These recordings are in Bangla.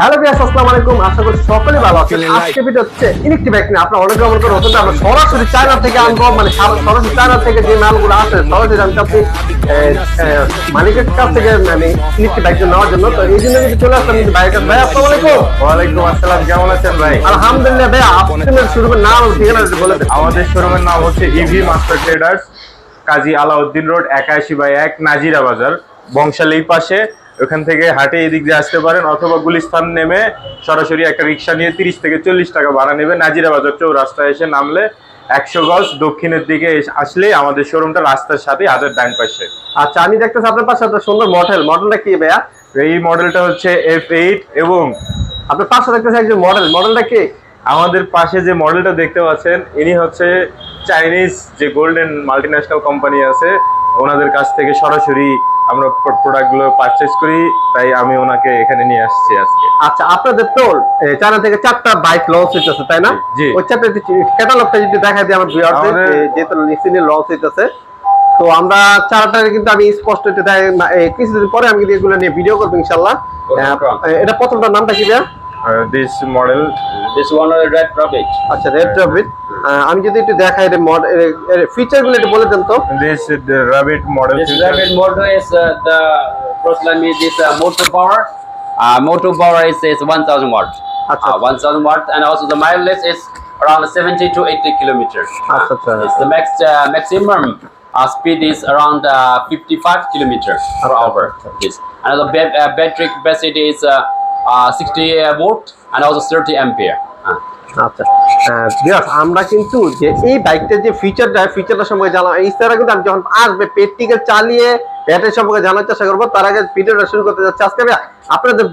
হ্যালো বিয়াস আসসালামু আলাইকুম। আশা করি সকলে ভালো আছেন। আজকে ভিডিও হচ্ছে ইলেকট্রিক বাইক নিয়ে আপনারা অনেক করে আমরা সরাসরি চায়না থেকে আনব মানে সরাসরি চায়না থেকে যে মালগুলো আসে সরাসরি আমি চাচ্ছি মালিকের কাছ থেকে মানে ইলেকট্রিক বাইক নেওয়ার জন্য। তো এই জন্য কিন্তু চলে আসলাম কিন্তু বাইকের ভাই আসসালামু আলাইকুম। ওয়ালাইকুম আসসালাম কেমন আছেন ভাই? আলহামদুলিল্লাহ ভাই আপনার শুরু নাম ঠিকানা বলে দেন। আমাদের শোরুমের নাম হচ্ছে EV master traders Kazi Alauddin road একাশি বাই এক নাজিরা বাজার বংশালীর পাশে। ওখান থেকে হাটে এদিক দিয়ে আসতে পারেন অথবা গুলিস্তান নেমে সরাসরি একটা রিক্সা নিয়ে তিরিশ থেকে চল্লিশ টাকা ভাড়া নেবে। নাজিরা বাজার চৌরাস্তায় এসে নামলে একশো গজ দক্ষিণের দিকে আসলেই আমাদের শোরুমটা রাস্তার সাথে হাতের ডান পাশে। আচ্ছা আমি দেখতেছি আপনার পাশে একটা সুন্দর মডেল মডেলটা কি ভাইয়া? এই মডেলটা হচ্ছে এফ এইট এবং আপনার পাশে দেখতেছি একজন মডেল মডেলটা কি? আমাদের পাশে যে মডেলটা দেখতে পাচ্ছেন ইনি হচ্ছে চাইনিজ যে গোল্ডেন মাল্টিন্যাশনাল কোম্পানি আছে ওনাদের কাছ থেকে সরাসরি আমরা প্রোডাক্টগুলো পারচেস করি তাই আমি ওনাকে এখানে নিয়ে আসছি আজকে। আচ্ছা আপনাদের তো চায়না থেকে চারটা বাইক লঞ্চ হইতেছে তাই না? জি। ওই চারটা ক্যাটালগটা যদি দেখা দিই আমার ভিউয়ারদের যেহেতু নিসিনে লঞ্চ হইতেছে। তো আমরা চারটা কিন্তু আমি স্পষ্ট কিছুদিন পরে আমি এগুলো নিয়ে ভিডিও করব ইনশাল্লাহ এটা প্রথমটার নামটা কি ভাইয়া? This model This one is red rabbit. আচ্ছা রেড ট্রাফিক আমি যদি একটু দেখাই এটা মডেল ফিচার গুলো একটু বলে দেন তো this rabbit model This rabbit motor is uh, the first line is this uh, motor power. Uh, motor power is, is 1000 watt. Acha, Uh, 1000 watt, and also the mileage is around 70 to 80 kilometers. Acha, acha. It's the max uh, maximum uh, speed is around uh, 55 kilometers per Acha, hour. acha. Yes. And the ba- uh, battery capacity is uh, uh, 60 volt and also 30 ampere. Uh, আচ্ছা। বিরাট আমরা কিন্তু যে এই বাইকটার যে ফিচারটা ফিচারটা সম্পর্কে জানলাম এই ছাড়া কিন্তু আমি যখন আসবে পেটটিকে চালিয়ে ব্যাটারি সম্পর্কে জানার চেষ্টা করব তার আগে ভিডিওটা শুরু করতে যাচ্ছি। আজকে আপনাদের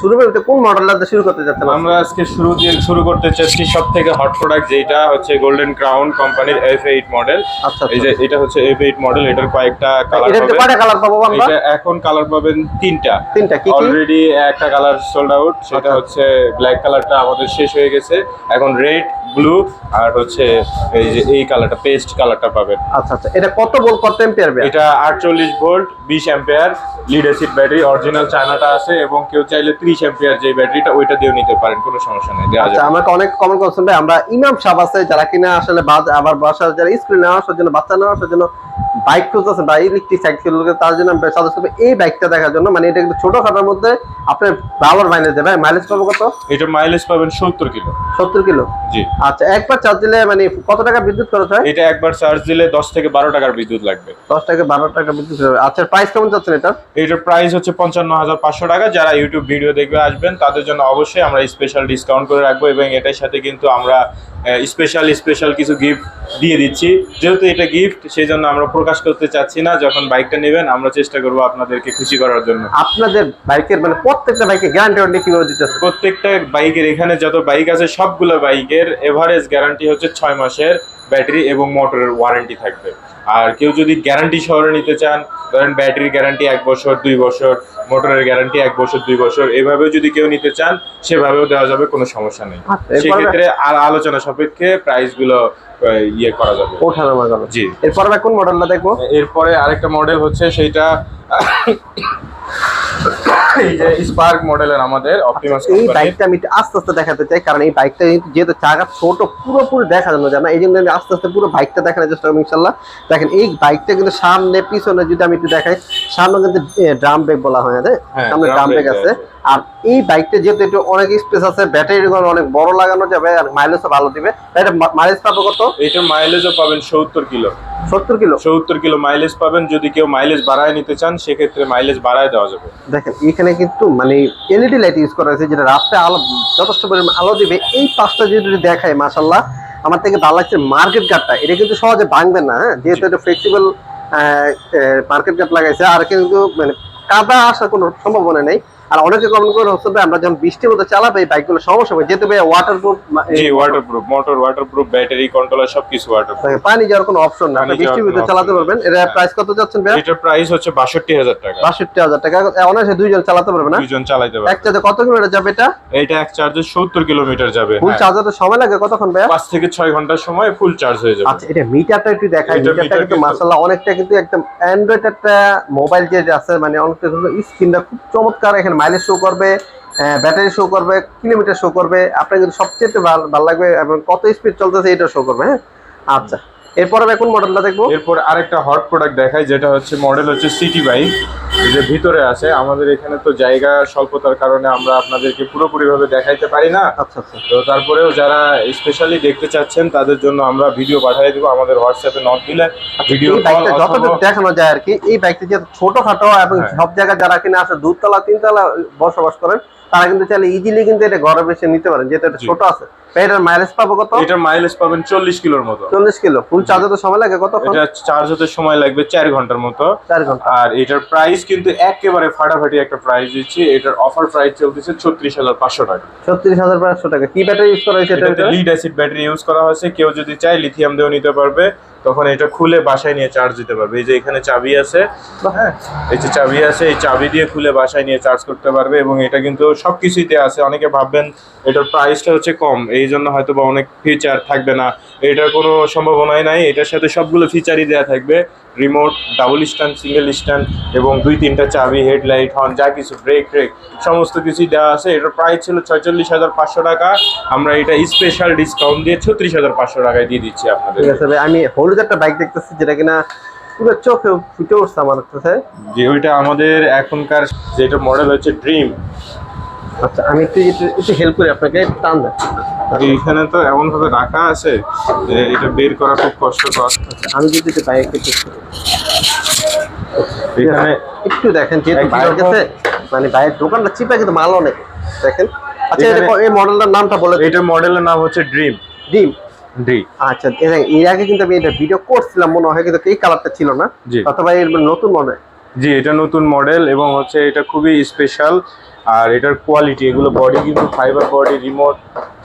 শুরু করতে কোন মডেলটা শুরু করতে যাচ্ছেন? আমরা আজকে শুরু দিয়ে শুরু করতে চাচ্ছি সব থেকে হট প্রোডাক্ট যেটা হচ্ছে গোল্ডেন ক্রাউন কোম্পানির এফ এইট মডেল আচ্ছা, এই যে এটা হচ্ছে এফ এইট মডেল এটার কয়েকটা কালার পাবেন। কয়টা কালার পাবো আমরা? এটা এখন কালার পাবেন তিনটা। তিনটা কি অলরেডি একটা কালার সোল্ড আউট সেটা আচ্ছা। হচ্ছে ব্ল্যাক কালারটা আমাদের শেষ হয়ে গেছে। এখন রেড ব্লু আর হচ্ছে এই যে এই কালারটা পেস্ট কালারটা পাবেন। আচ্ছা আচ্ছা। এটা কত বল কত ভাই? এটা আটচল্লিশ ভোল্ট বিশ ampere lead acid battery original চায়নাটা আছে এবং কেউ চাইলে ত্রিশ অ্যাম্পিয়ার যে ব্যাটারিটা ওইটা দিয়েও নিতে পারেন কোনো সমস্যা নেই দেওয়া আচ্ছা আমাকে অনেক কমেন্ট করছেন ভাই। আমরা ইমাম সাহেব আছে যারা কিনা আসলে বাজ- আবার বাসার যারা স্কুল নেওয়া আসার জন্য বাচ্চা নেওয়া আসার জন্য বাইক খুঁজতেছে বা ইলেকট্রিক সাইকেল তার জন্য আমি সাজেস্ট করব এই বাইকটা দেখার জন্য। মানে এটা কিন্তু ছোট খাটার মধ্যে আপনার বাবার মাইলেজ দেবে মাইলেজ পাবো কত? এটা মাইলেজ পাবেন সত্তর কিলো। সত্তর কিলো? জি। আচ্ছা একবার চার্জ দিলে মানে কত টাকা বিদ্যুৎ খরচ হয়? এটা একবার চার্জ দিলে দশ থেকে বারো টাকার বিদ্যুৎ লাগবে। দশ থেকে বারো টাকা বিদ্যুৎ আচ্ছা প্রাইস কেমন যাচ্ছে এটা? এটার প্রাইস হচ্ছে পঞ্চান্ন হাজার পাঁচশো টাকা। যারা ইউটিউব ভিডিও দেখবে আসবেন তাদের জন্য অবশ্যই আমরা স্পেশাল ডিসকাউন্ট করে রাখব এবং এটার সাথে কিন্তু আমরা স্পেশাল স্পেশাল কিছু গিফট দিয়ে দিচ্ছি। যেহেতু এটা গিফট সেই জন্য আমরা প্রকাশ করতে চাচ্ছি না। যখন বাইকটা নেবেন আমরা চেষ্টা করব আপনাদেরকে খুশি করার জন্য। আপনাদের বাইকের মানে প্রত্যেকটা বাইকে গ্যারান্টি ওয়ারেন্টি কীভাবে দিতে প্রত্যেকটা বাইকের এখানে যত বাইক আছে সবগুলো বাইকের এভারেজ গ্যারান্টি হচ্ছে ছয় মাসের। ব্যাটারি এবং মোটরের ওয়ারেন্টি থাকবে। আর কেউ যদি গ্যারান্টি শহরে নিতে চান ধরেন ব্যাটারির গ্যারান্টি এক বছর দুই বছর মোটরের গ্যারান্টি এক বছর দুই বছর এভাবেও যদি কেউ নিতে চান সেভাবেও দেওয়া যাবে কোনো সমস্যা নেই। আচ্ছা, সেক্ষেত্রে আর আলোচনা সাপেক্ষে প্রাইসগুলো ইয়ে করা যাবে। ওঠানো যাবে জি। এরপর কোন মডেলটা দেখব? এরপরে আরেকটা মডেল হচ্ছে সেইটা এই যে স্পার্ক মডেলের আমাদের অপটিমাস এই বাইকটা আমি আস্তে আস্তে দেখাতে চাই কারণ এই বাইকটা যেহেতু চাকা ছোট পুরোপুরি দেখা যাবে না এই জন্য আমি আস্তে আস্তে পুরো বাইকটা দেখানোর চেষ্টা করব ইনশাল্লাহ দেখেন এই বাইকটা কিন্তু সামনে পিছনে যদি আমি একটু দেখাই সামনে কিন্তু ড্রাম ব্রেক বলা হয় হ্যাঁ হ্যাঁ, সামনে ড্রাম ব্রেক আছে। আর এই বাইকটা যেহেতু একটু অনেক স্পেস আছে ব্যাটারি অনেক বড় লাগানো যাবে আর মাইলেজও ভালো দিবে। এটা মাইলেজ পাবো কত? এটা মাইলেজও পাবেন সত্তর কিলো। সত্তর কিলো? সত্তর কিলো মাইলেজ পাবেন যদি কেউ মাইলেজ বাড়ায় নিতে চান সেক্ষেত্রে মাইলেজ বাড়ায় দেওয়া যাবে। দেখেন এখানে কিন্তু মানে এলইডি লাইট ইউজ করা হয়েছে যেটা রাস্তায় আলো যথেষ্ট পরিমাণ আলো দিবে। এই পাঁচটা যদি দেখায় মাসাল্লাহ আমার থেকে ভালো লাগছে মার্কেট গার্ডটা এটা কিন্তু সহজে ভাঙবে না হ্যাঁ? যেহেতু এটা ফ্লেক্সিবল মার্কেট গার্ড লাগাইছে আর কিন্তু মানে কাদা আসার কোনো সম্ভাবনা নেই। আর অনেকে কমেন্ট করে হচ্ছে ভাই আমরা যখন বৃষ্টির মধ্যে চালাবে এই বাইকগুলো সমস্যা হবে যেহেতু ভাই ওয়াটারপ্রুফ জি waterproof motor waterproof battery controller সবকিছু ওয়াটারপ্রুফ পানি যাওয়ার কোনো অপশন না। আপনি বৃষ্টির মধ্যে চালাতে পারবেন। নেই। এটা হ্যাঁ। প্রাইস কত যাচ্ছেন ভাই? এটার প্রাইস হচ্ছে বাষট্টি হাজার টাকা। বাষট্টি হাজার টাকা। অনায়াসে দুইজন চালাতে পারবে না? দুইজন চালাইতে এক পারবে চার্জে কত কিলোমিটার যাবে এটা? এটা এক চার্জে সত্তর কিলোমিটার যাবে। ফুল হ্যাঁ। চার্জারে সময় লাগে কতক্ষণ ভাইয়া? পাঁচ থেকে ছয় ঘণ্টার সময় ফুল চার্জ হয়ে যাবে। আচ্ছা এটা মিটারটা একটু দেখাই। মিটারটা কিন্তু কিন্তু- মাশাআল্লাহ অনেকটা কিন্তু একদম অ্যান্ড্রয়েড একটা মোবাইল যে আছে মানে অনেকটা স্ক্রিনটা খুব চমৎকার। এখানে মাইলেজ শো করবে ব্যাটারি শো করবে কিলোমিটার শো করবে আপনার কিন্তু সবচেয়ে ভালো লাগবে এবং কত স্পিড চলতেছে এটা শো করবে হ্যাঁ? আচ্ছা এরপরে এখন মডেলটা দেখব? এরপর আরেকটা হট প্রোডাক্ট দেখাই, যেটা হচ্ছে মডেল হচ্ছে সিটি বাইক যে ভিতরে আছে আমাদের এখানে তো জায়গা স্বল্পতার কারণে আমরা আপনাদেরকে পুরোপুরি ভাবে দেখাইতে পারি না। আচ্ছা আচ্ছা। তো তারপরেও যারা স্পেশালি দেখতে চাচ্ছেন তাদের জন্য আমরা ভিডিও পাঠিয়ে দিব আমাদের হোয়াটসঅ্যাপে নট দিলে। ভিডিও যতটুকু দেখানো যায় আর কি এই বাইকটা যেহেতু ছোটখাটো এবং হ্যাঁ। সব জায়গায় যারা কিনা আসে দুতলা তিনতলা বসবাস করেন তারা কিন্তু চাইলে ইজিলি কিন্তু এটা ঘরে বসে নিতে পারেন যেটা এটা ছোট আছে। এটার মাইলেজ পাবো কত? এটার মাইলেজ পাবেন চল্লিশ কিলোর মতো। চল্লিশ কিলো। ফুল চার্জ হতে সময় লাগে কত এটা চার্জ হতে সময় লাগবে চার ঘণ্টার মতো। ঘণ্টা। আর এটার প্রাইস কিন্তু একেবারে ফাটাফাটি একটা প্রাইস দিচ্ছি। এটার অফার প্রাইস চলতেছে ছত্রিশ হাজার পাঁচশো টাকা। ছত্রিশ হাজার পাঁচশো টাকা। কি ব্যাটারি ইউজ করা হয়েছে লিড অ্যাসিড ব্যাটারি ইউজ করা হয়েছে। কেউ যদি চায় লিথিয়াম দিয়েও নিতে পারবে। তখন এটা খুলে বাসায় নিয়ে চার্জ দিতে পারবে। এই যে এখানে চাবি আছে হ্যাঁ এই যে চাবি আছে এই চাবি দিয়ে খুলে বাসায় নিয়ে চার্জ করতে পারবে এবং এটা কিন্তু সবকিছুইতে আছে। অনেকে ভাববেন এটার প্রাইসটা হচ্ছে কম এই জন্য হয়তো বা অনেক ফিচার থাকবে না। এটার কোনো সম্ভাবনাই নাই এটার সাথে সবগুলো ফিচারই দেওয়া থাকবে। Remote double stand single stand এবং দুই তিনটা চাবি হেডলাইট হর্ন যা কিছু ব্রেক ট্রেক সমস্ত কিছুই দেওয়া আছে। এটার প্রাইস ছিল ছয়চল্লিশ হাজার পাঁচশো টাকা। আমরা এটা স্পেশাল ডিসকাউন্ট দিয়ে ছত্রিশ হাজার পাঁচশো টাকায় দিয়ে দিচ্ছি আপনাদের। আমি হলুদ একটা বাইক দেখতেছি যেটা কিনা পুরো চোখে ফুটে উঠছে আমার কাছে। যে ওইটা আমাদের এখনকার যেটা মডেল হচ্ছে ড্রিম আচ্ছা আমি একটু একটু- হেল্প করি আপনাকে টান দেন। এইখানে তো এমন ভাবে রাখা আছে যে এটা বের করা খুব কষ্টকর। আমি যদি একটু বাইক একটু এখানে একটু দেখেন যেহেতু বাইরের কাছে মানে বাইরের দোকানটা চিপা কিন্তু মাল অনেক। দেখেন। আচ্ছা এই মডেলটার নামটা বলে এটা মডেলের নাম হচ্ছে ড্রিম ডিম আচ্ছা এর আগে কিন্তু আমি এটা ভিডিও করছিলাম মনে হয় কিন্তু এই কালারটা ছিল না। অথবা এর নতুন মডেল জি এটা নতুন মডেল এবং হচ্ছে এটা খুবই স্পেশাল আর এটার কোয়ালিটি এগুলো বডি কিন্তু ফাইবার বডি রিমোট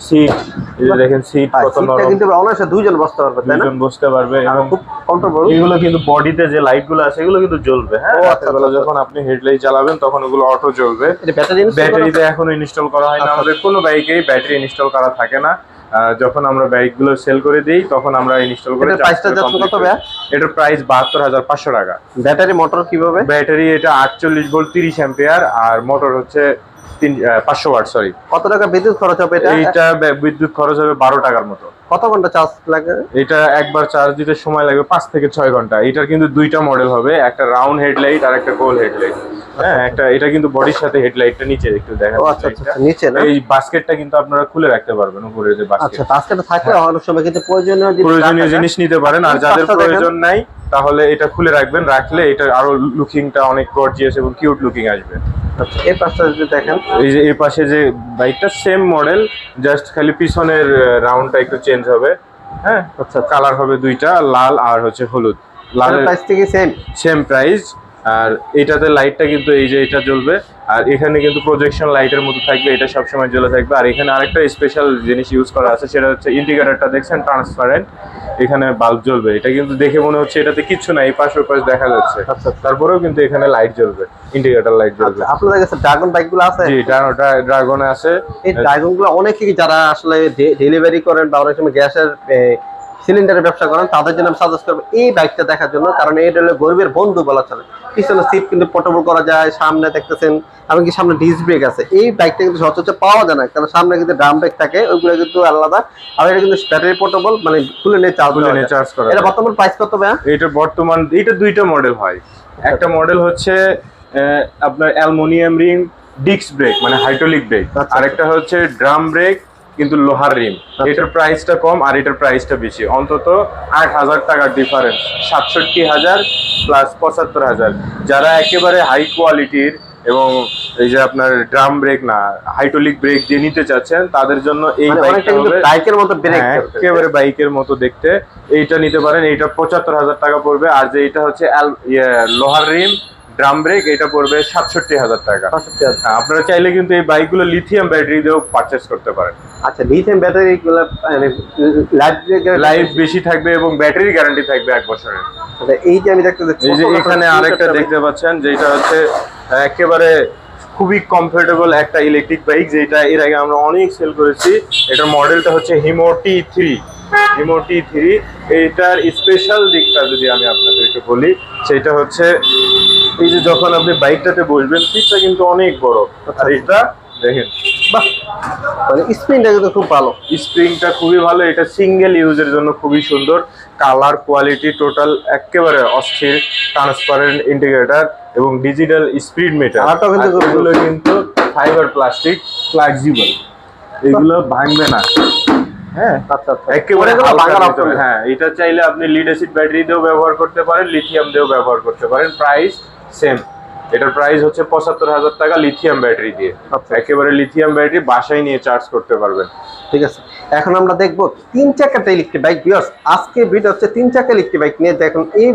সিট এই যে দেখেন সিট কত নরম। কিন্তু অনায়াসে দুইজন বসতে পারবে তাই না? দুজন বসতে পারবে এবং খুব কমফোর্টেবল এগুলো কিন্তু বডিতে যে লাইটগুলো আছে এগুলো কিন্তু জ্বলবে হ্যাঁ? আচ্ছা, রাত্রেবেলা আচ্ছা। যখন আপনি হেডলাইট চালাবেন তখন ওগুলো অটো জ্বলবে। ব্যাটারি ব্যাটারিতে এখনও ইনস্টল করা হয় না আচ্ছা। আমাদের কোনো বাইকেই ব্যাটারি ইনস্টল করা থাকে না। যখন আমরা বাইকগুলো সেল করে দিই তখন আমরা ইনস্টল করে এটার যাচ্ছে কত প্রাইস বাহাত্তর হাজার পাঁচশো টাকা। ব্যাটারি মোটর কীভাবে? ব্যাটারি এটা আটচল্লিশ ভোল্ট তিরিশ অ্যাম্পিয়ার আর মোটর হচ্ছে তিন পাঁচশো ওয়াট সরি কত টাকা বিদ্যুৎ খরচ হবে এটা? বিদ্যুৎ খরচ হবে বারো টাকার মতো। কত ঘণ্টা চার্জ লাগে? এটা একবার চার্জ দিতে সময় লাগবে পাঁচ থেকে ছয় ঘণ্টা। এটার কিন্তু দুইটা মডেল হবে একটা রাউন্ড হেডলাইট আর একটা গোল হেডলাইট হ্যাঁ একটা এটা কিন্তু বডির সাথে হেডলাইটটা নিচে একটু দেখা আচ্ছা আচ্ছা নিচে না? এই বাস্কেটটা কিন্তু আপনারা খুলে রাখতে পারবেন উপরে যে বাস্কেট আচ্ছা বাস্কেটে থাকলে অনেক সময় কিন্তু প্রয়োজনীয় জিনিস প্রয়োজনীয় জিনিস নিতে পারেন আর যাদের প্রয়োজন নাই তাহলে এটা খুলে রাখবেন রাখলে এটা আরও লুকিংটা অনেক গর্জিয়াস এবং কিউট লুকিং আসবে। আচ্ছা এই যদি দেখেন। এই যে এই পাশে যে বাইকটা সেম মডেল জাস্ট খালি পিছনের রাউন্ডটা একটু চেঞ্জ হবে। হ্যাঁ আচ্ছা কালার হবে দুইটা লাল আর হচ্ছে হলুদ। লালের প্রাইস থেকে সেম সেম প্রাইস আর এটাতে লাইটটা কিন্তু এই যে এটা জ্বলবে আর এখানে কিন্তু প্রজেকশন লাইটের মতো থাকবে এটা সবসময় জ্বলে থাকবে। আর এখানে আরেকটা স্পেশাল জিনিস ইউজ করা আছে সেটা হচ্ছে ইন্ডিকেটরটা দেখছেন ট্রান্সপারেন্ট এখানে বাল্ব জ্বলবে। এটা কিন্তু দেখে মনে হচ্ছে এটাতে কিচ্ছু নাই এই পাশ পাশ দেখা যাচ্ছে। আচ্ছা। তারপরেও কিন্তু এখানে লাইট জ্বলবে ইন্ডিকেটর লাইট জ্বলবে। আচ্ছা আপনাদের কাছে ড্রাগন বাইকগুলো আছে? জি ড্রাগন আছে। এই ড্রাগনগুলো অনেকেই যারা আসলে ডেলিভারি করেন বা অনেক সময় গ্যাসের সিলিন্ডারের ব্যবসা করেন তাদের জন্য আমি সাজেস্ট করব এই বাইকটা দেখার জন্য কারণ এটা হলো গরিবের বন্ধু বলা চলে। পিছনে সিট কিন্তু পোর্টেবল করা যায় সামনে দেখতেছেন এমনকি সামনে ডিস ব্রেক আছে। এই বাইকটা কিন্তু সচরাচর পাওয়া যায় না কারণ সামনে কিন্তু ড্রাম ব্রেক থাকে ওইগুলো কিন্তু আলাদা। আর এটা কিন্তু ব্যাটারি পোর্টেবল মানে খুলে নিয়ে চার্জ খুলে নিয়ে চার্জ করা এটা। বর্তমান প্রাইস কত ভাইয়া? এটা বর্তমান এটা দুইটা মডেল হয়। একটা মডেল হচ্ছে আপনার অ্যালমোনিয়াম রিং ডিস্ক ব্রেক মানে হাইড্রোলিক ব্রেক আচ্ছা। আরেকটা হচ্ছে ড্রাম ব্রেক কিন্তু লোহার রিম। এটার প্রাইসটা কম আর এটার প্রাইসটা বেশি। অন্তত আট হাজার টাকার ডিফারেন্স সাতষট্টি হাজার প্লাস পঁচাত্তর হাজার। যারা একেবারে হাই কোয়ালিটির এবং এই যে আপনার ড্রাম ব্রেক না হাইড্রোলিক ব্রেক দিয়ে নিতে চাচ্ছেন তাদের জন্য এই মানে বাইকটা বাইকের মতো ব্রেক হ্যাঁ, একেবারে বাইকের মতো দেখতে। এইটা নিতে পারেন এইটা পঁচাত্তর হাজার টাকা পড়বে। আর যে এটা হচ্ছে ইয়ে, লোহার রিম ড্রাম ব্রেক এটা পড়বে সাতষট্টি হাজার টাকা। হ্যাঁ, আপনারা চাইলে কিন্তু এই বাইকগুলো লিথিয়াম ব্যাটারি দিয়েও পারচেস করতে পারেন। আচ্ছা লিথিয়াম ব্যাটারি লাইফ বেশি থাকবে এবং ব্যাটারি গ্যারান্টি থাকবে এক বছরের আচ্ছা, এই যে আমি দেখতে এই যে এখানে আরেকটা দেখতে পাচ্ছেন যেটা হচ্ছে একেবারে খুবই কমফোর্টেবল একটা ইলেকট্রিক বাইক যেটা এর আগে আমরা অনেক সেল করেছি। এটার মডেলটা হচ্ছে Himo T three Himo T three এইটার স্পেশাল দিকটা যদি আমি আপনাদেরকে বলি সেটা হচ্ছে এই যে যখন আপনি বাইকটাতে বসবেন সিটটা কিন্তু অনেক বড়। আর এটা দেখেন বাহ! মানে স্প্রিনটা কিন্তু খুব ভালো। স্প্রিংটা খুবই ভালো এটা সিঙ্গেল ইউজের জন্য খুবই সুন্দর। কালার কোয়ালিটি টোটাল একেবারে অস্থির ট্রান্সপারেন্ট ইন্টিগ্রেটর এবং ডিজিটাল স্পিড মিটার কালারটাও কিন্তু খুব এগুলো কিন্তু ফাইবার প্লাস্টিক ফ্লেক্সিবল এগুলো ভাঙবে না। হ্যাঁ। আচ্ছা আচ্ছা। একেবারে। হ্যাঁ এটা চাইলে আপনি লিড অ্যাসিড ব্যাটারি দিয়েও ব্যবহার করতে পারেন লিথিয়াম দিয়েও ব্যবহার করতে পারেন। প্রাইস সেম এটার প্রাইস হচ্ছে পঁচাত্তর হাজার টাকা লিথিয়াম ব্যাটারি দিয়ে। আচ্ছা। একেবারে লিথিয়াম ব্যাটারি বাসায় নিয়ে চার্জ করতে পারবেন। ঠিক আছে। এখন আমরা দেখব তিন ইলেকট্রিক বাইক বিয়স আজকে ভিডিও হচ্ছে তিন চাকা ইলেকট্রিক বাইক নিয়ে। দেখুন এই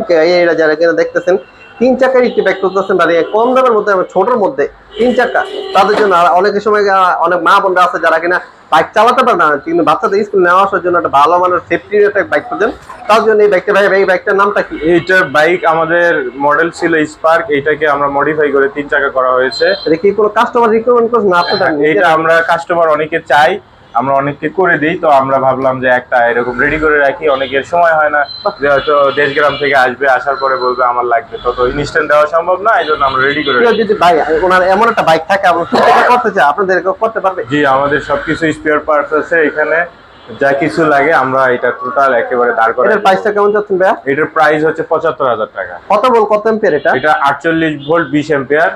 যারা কিনা দেখতেছেন তিন চাকা ইলেকট্রিক বাইক করতেছেন দাঁড়িয়ে কম দামের মধ্যে ছোটোর মধ্যে তিন চাকা। তাদের জন্য অনেকের সময় অনেক মা বোনরা আছে যারা কিনা বাইক চালাতে পারে না। কিন্তু বাচ্চাদের স্কুল নেওয়া আসার জন্য একটা ভালো মানের সেফটি একটা বাইক খুঁজেন। তার জন্য এই বাইকটা ভাই এই বাইকটার নামটা কি? এইটার বাইক আমাদের মডেল ছিল স্পার্ক এইটাকে আমরা মডিফাই করে তিন চাকা করা হয়েছে। এটা কি কোনো কাস্টমার রিকমেন্ড করছে না? আপনার এটা আমরা কাস্টমার অনেকে চাই। আমরা অনেককে করে দিই তো আমরা ভাবলাম যে একটা এরকম রেডি করে রাখি অনেকের সময় হয় না। যে হয়তো দেশ গ্রাম থেকে আসবে আসার পরে বলবে আমার লাগবে। তো তো ইনস্ট্যান্ট দেওয়া সম্ভব না এই জন্য আমরা রেডি করে যদি ভাই ওনার এমন একটা বাইক থাকে আপনার করতে চায় আপনাদের করতে পারবে। জি আমাদের সবকিছু স্পেয়ার পার্টস আছে এখানে। যা কিছু লাগে আমরা এটা টোটাল একেবারে দাঁড় করে এটার প্রাইসটা কেমন যাচ্ছেন ভাইয়া? এটার প্রাইস হচ্ছে পঁচাত্তর হাজার টাকা। কত বল কত এম্পিয়ার এটা? এটা আটচল্লিশ ভোল্ট বিশ এম্পিয়ার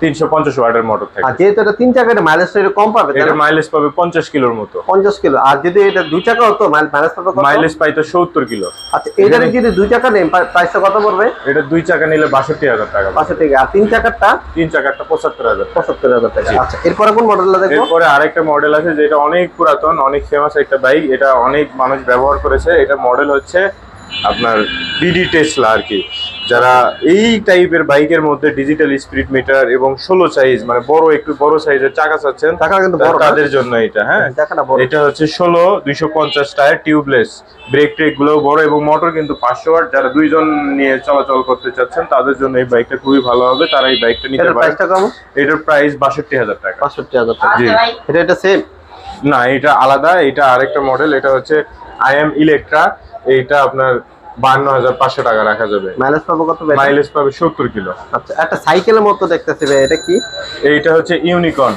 তিনশো পঞ্চাশ ওয়াটের মোটর থাকে। আর যেহেতু এটা তিন চাকা মাইলেজটা একটু কম পাবে মাইলেজ পাবে পঞ্চাশ কিলোর মতো। পঞ্চাশ কিলো। আর যদি এটা দুই চাকা হতো মাইলেজ পাবে কত? মাইলেজ পাই তো সত্তর কিলো। আচ্ছা এটার যদি দুই চাকা নেই প্রাইসটা কত পড়বে? এটা দুই চাকা নিলে বাষট্টি হাজার টাকা পাঁচশো টাকা আর তিন চাকারটা? তিন টাকা। আচ্ছা এরপরে কোন মডেলটা দেখব? এরপরে আরেকটা মডেল আছে যেটা অনেক পুরাতন অনেক ফেমাস একটা বাইক এটা অনেক মানুষ ব্যবহার করেছে। এটা মডেল হচ্ছে আপনার ডিডি টেসলা আর কি যারা এই টাইপের বাইকের মধ্যে ডিজিটাল স্পিড মিটার এবং ষোলো সাইজ মানে বড় একটু বড় সাইজের চাকা চাচ্ছেন তাদের জন্য এটা হ্যাঁ? এটা হচ্ছে ষোলো দুইশো পঞ্চাশ টায়ার টিউবলেস ব্রেক ট্রেকগুলো বড় এবং মোটর কিন্তু পাঁচশো ওয়াট যারা দুইজন নিয়ে চলাচল করতে চাচ্ছেন তাদের জন্য এই বাইকটা খুবই ভালো হবে তারা এই বাইকটা নিতে পারে। এটার প্রাইস বাষট্টি হাজার টাকা। পাঁচষট্টি হাজার টাকা। জি। এটা এটা সেম না এটা আলাদা এটা আরেকটা মডেল এটা হচ্ছে আই এম ইলেকট্রা এইটা আপনার বান্ন হাজার পাঁচশো টাকা রাখা যাবে। মাইলেজ পাবো কত মাইলেজ পাবে সত্তর কিলো। আচ্ছা একটা সাইকেলের মতো দেখতেছি ভাই এটা কি? এইটা হচ্ছে ইউনিকর্ন।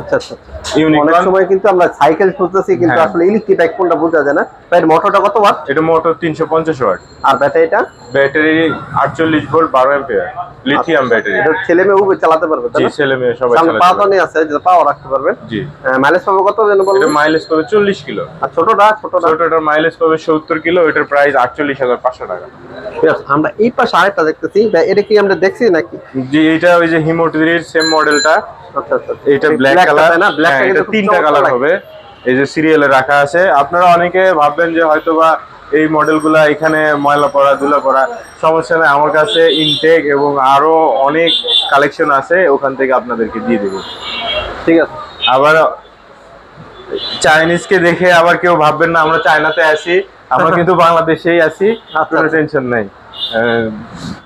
আচ্ছা আচ্ছা। আচ্ছা। অনেক সময় কিন্তু আমরা সাইকেল খুঁজতেছি কিন্তু হ্যাঁ। আসলে ইলেকট্রিক বাইক কোনটা বোঝা যায় না? ভাই মোটরটা কত ওয়াট এটা মোটর তিনশো পঞ্চাশ ওয়াট আর ব্যাটারিটা ব্যাটারি আটচল্লিশ ভোল্ট বারো এম্পিয়ার লিথিয়াম ব্যাটারি এটা ছেলে মেয়ে উভয় চালাতে পারবে তাই জি ছেলে মেয়ে সবাই চালাতে পাওয়া পারে। আছে যেটা পাওয়া রাখতে পারবেন জি। মাইলেজ পাবো কত যেন এটা মাইলেজ পাবে চল্লিশ কিলো। আর ছোটটা ছোটটা? ছোটটার মাইলেজ পাবে সত্তর কিলো এটার প্রাইস আটচল্লিশ হাজার পাঁচশো টাকা। ঠিক আছে, আমরা এই পাশে আরেকটা দেখতেছি। এটা কি আমরা দেখছি নাকি? জি এটা ওই যে হিমোটির সেম মডেলটা আচ্ছা আচ্ছা। এইটা এই ব্ল্যাক black টা কালার না? হ্যাঁ, তিনটা কালার হবে। এই যে সিরিয়ালে রাখা আছে। আপনারা অনেকে ভাববেন যে হয়তোবা এই মডেলগুলা এখানে ময়লা পড়া ধুলা পড়া সমস্যা নেই। আমার কাছে ইনটেক এবং আরও অনেক কালেকশন আছে ওখান থেকে আপনাদেরকে দিয়ে দেবো। ঠিক আছে। আবার চাইনিজকে দেখে আবার কেউ ভাববেন না আমরা চায়নাতে আছি। আমরা কিন্তু বাংলাদেশেই আছি। আচ্ছা। কোনো টেনশন নাই